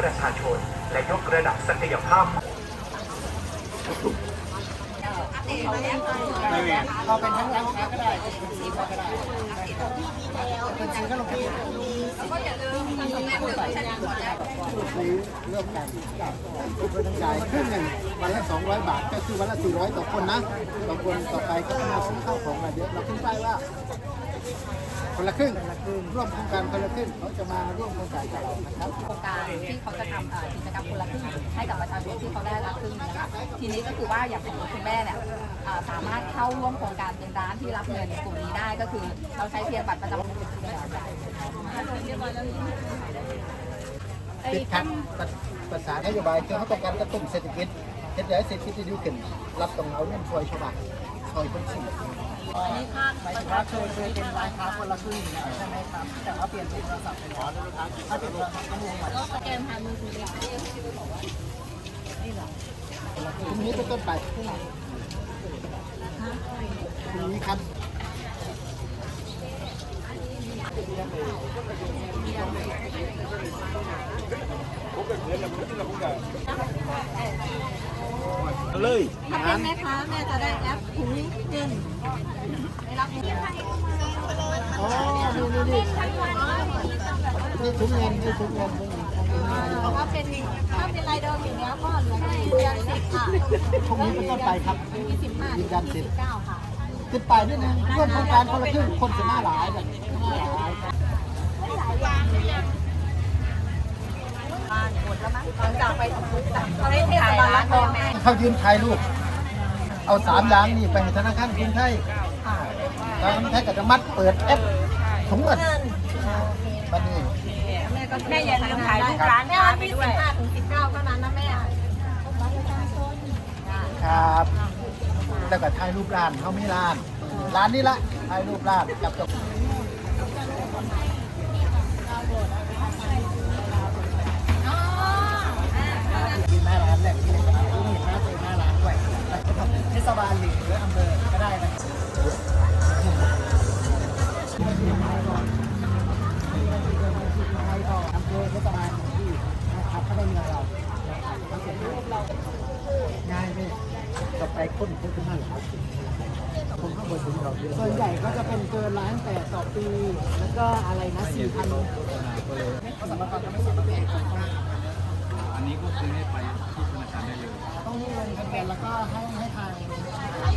ประชาชน และยกระดับศักยภาพเราเป็นทั้งร้านค้าก็ได้สีก็ได้เป็นซีก็ลงที่ซื้อเรื่องกันคุณจ่ายครึ่งหนึ่งวันละ 200 บาท ก็คือวันละ 400 ต่อคนนะ ต่อคนต่อไปก็มาซื้อข้าวของมาเยอะเราขึ้นป้ายว่า คนละครึ่งร่วมโครงการคนละครึ่งเขาจะมาร่วมโครงการกับเรานะครับ โครงการที่เขาจะทำเอ่อกิจกรรมคนละครึ่งให้กับประชาชนที่เขาได้รับครึ่งนะคะทีนี้ก็คือว่าอย่างของคุณแม่เนี่ยเอ่อสามารถเข้าร่วมโครงการเป็นร้านที่รับเงินกลุ่มนี้ได้ก็คือเราใช้เพียงบัตรประจำตัว ติดขัดภาษานโยบายคือเขาต้องการกระตุ้นเศรษฐกิจเฮ็ดให้เศรษฐกิจดีขึ้นรับต้องเอาเงินช่วยชาวบ้านช่วยคนสี่อันนี้ภาคหมายถึงว่าเคยเคยเป็นร้านค้าคนละครึ่งใช่ไหมครับแต่ว่าเปลี่ยนเป็นโทรศัพท์เป็นร้านค้าถ้าเป็นโทรศัพท์ก็รวมกันสแกนผ่านมือถือพรุ่งนี้เป็นต้นไปพรุ่งนี้ครับ เลยถ้าเป็นแม่ค้าแม่จะได้แอปถุงเงินได้รับเงินอ๋อนี่นี่นี่นี่ถุงเงินนี่ถุงเงินถ้าเป็นถ้าเป็นรายเดิมอย่างเงี้ยก็เหลือแค่เดือนสิบค่ะพรุ่งนี้เป็นต้นไปครับยี่สิบห้ายืนยันสิทธิ์เก้าค่ะติดไปนิดนึงร่วมโครงการคนละครึ่งคนจะหน้าหลายแบบหน้าหลายบ้านหมด แล้วมั้งหลังจากไปทำบุญจากเขาได้ที่ร้านพ่อแม่เขายืนถ่ายรูปเอาสามอย่างนี่ไปให้ธนาคารกรุงไทยธนาคารกรุงไทยก็จะมัดเปิดแอปถุงเงินบันนี้แม่อย่าลืมถ่ายรูปร้านค้าไปด้วยห้าถึงสิบเก้าเท่านั้นนะแม่ครับแล้วก็ถ่ายรูปร้านเขาไม่ร้าน ร้านนี้ละถ่ายรูปร้านกับเจ้า นะครับก็ได้เงินเราง่ายไหมต่อไปคนคนขึ้นมาหลายสิบคนข้างบนถึงเราส่วนใหญ่ก็จะเป็นเกินล้านแต่ต่อปี แล้วก็อะไรนะสี่พันสมรกรจะไม่สามารถเป็นของอันนี้ก็คือให้ไปที่ธนาคารได้เลย ต้องลงทะเบียนแล้วก็ให้ให้ทาง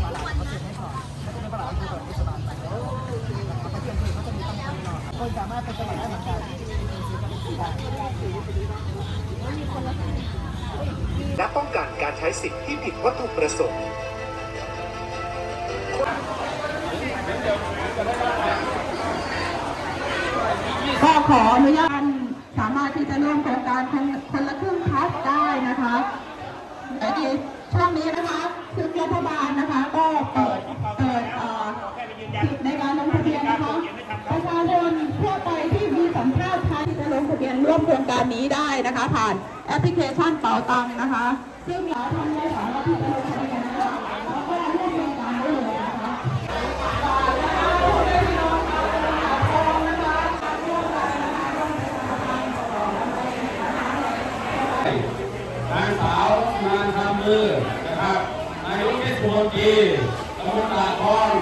ตลาดเขาเซ็นให้ก่อนไม่ตลาดคือแบบเทศบาลไปแล้วเขาเซ็นคือเขาจะมีตั้งแต่รอคนสามารถเป็นตลาดได้เหมือนกัน และป้องกันการใช้สิทธิ์ที่ผิดวัตถุประสงค์ก็ขออนุญาตสามารถที่จะร่วมโครงการคนคนละครึ่งพัสได้นะคะแต่ในช่วงนี้นะคะคือรัฐบาลนะคะก็ ร่วมโครงการนี้ได้นะคะ ผ่านแอปพลิเคชันเป๋าตังค์นะคะ ซึ่งเราทำได้สามารถที่จะลงทะเบียนนะคะแล้วก็ร่วมโครงการได้เลยนะคะนางสาวนางทำมือนะครับนายกเทศมนตรีตำบลตาคอน